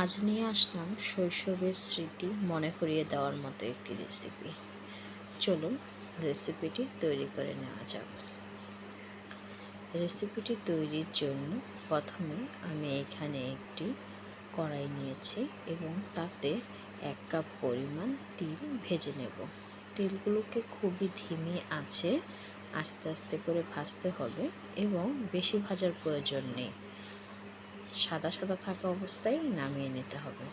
আজ নিয়ে আসলাম শৈশবের স্মৃতি মনে করিয়ে দেওয়ার মতো একটি রেসিপি চলুন রেসিপিটি তৈরি করে নেওয়া যাক। রেসিপিটি তৈরির জন্য প্রথমে আমি এখানে একটি কড়াই নিয়েছি এবং তাতে এক কাপ পরিমাণ তিল ভেজে নেব। তিলগুলোকে খুবই ধিমে আছে, আস্তে আস্তে করে ভাজতে হবে এবং বেশি ভাজার প্রয়োজন নেই। সাদা সাদা থাকা অবস্থায় নামিয়ে নিতে হবে।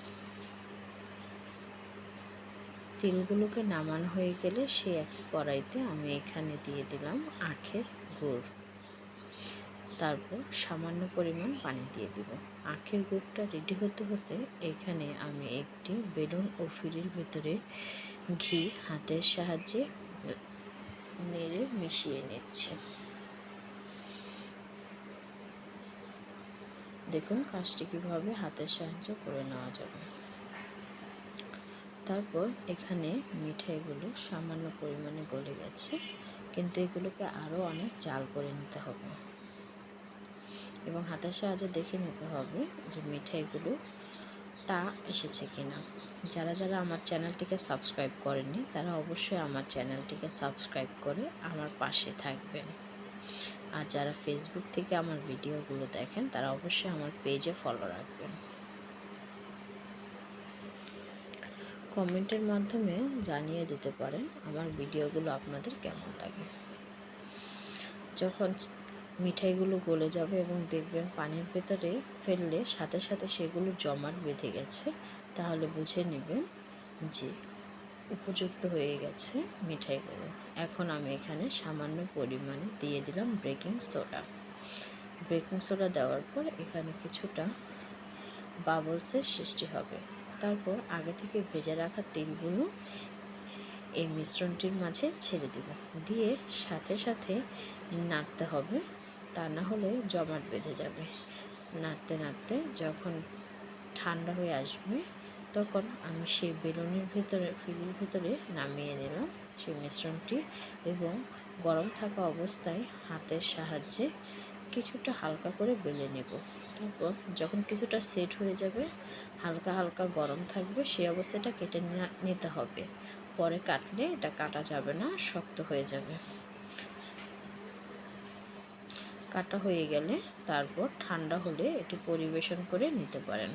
তিলগুলোকে নামানো হয়ে গেলে সে এক কড়াইতে আমি এখানে দিয়ে দিলাম আখের গুড়। তারপর সামান্য পরিমাণ পানি দিয়ে দিব। আখের গুড়টা রেডি হতে হতে এখানে আমি একটি বেলুন ও ফিরির ভিতরে ঘি হাতের সাহায্যে নেড়ে মিশিয়ে নিচ্ছি। দেখুন কাজটি কীভাবে হাতের সাহায্যে করে নেওয়া যাবে। তারপর এখানে মিঠাইগুলো সামান্য পরিমাণে গলে গেছে, কিন্তু এগুলোকে আরও অনেক জাল করে নিতে হবে। এবং হাতের সাহায্যে দেখে নিতে হবে যে মিঠাইগুলো তা এসেছে কিনা। যারা যারা আমার চ্যানেলটিকে সাবস্ক্রাইব করেনি তারা অবশ্যই আমার চ্যানেলটিকে সাবস্ক্রাইব করে আমার পাশে থাকবেন। আর যারা ফেসবুক থেকে আমার ভিডিওগুলো দেখেন, তারা অবশ্যই আমার পেজে ফলো রাখবেন। কমেন্টের মাধ্যমে জানিয়ে দিতে পারেন আমার ভিডিওগুলো আপনাদের কেমন লাগে। যখন মিঠাইগুলো গলে যাবে এবং দেখবেন পানির ভেতরে ফেললে সাথে সাথে সেগুলো জমাট বেঁধে গেছে, তাহলে বুঝে নেবেন যে উপযুক্ত হয়ে গেছে মিঠাইগুলো এখন আমি এখানে সামান্য পরিমাণে দিয়ে দিলাম বেকিং সোডা। বেকিং সোডা দেওয়ার পর এখানে কিছুটা বাবলসের সৃষ্টি হবে। তারপর আগে থেকে ভেজে রাখা তেলগুলো এই মিশ্রণটির মাঝে ছেড়ে দিব। দিয়ে সাথে সাথে নাড়তে হবে, তা না হলে জমাট বেঁধে যাবে। নাড়তে নাড়তে যখন ঠান্ডা হয়ে আসবে তখন আমি সেই বেলুনের ভিতরে ফিলির ভিতরে নামিয়ে নিলাম সেই মিশ্রণটি এবং গরম থাকা অবস্থায় হাতের সাহায্যে কিছুটা হালকা করে বেলে নেব। তারপর যখন কিছুটা সেট হয়ে যাবে, হালকা হালকা গরম থাকবে, সেই অবস্থাটা কেটে নিতে হবে। পরে কাটলে এটা কাটা যাবে না, শক্ত হয়ে যাবে। কাটা হয়ে গেলে তারপর ঠান্ডা হলে এটি পরিবেশন করে নিতে পারেন।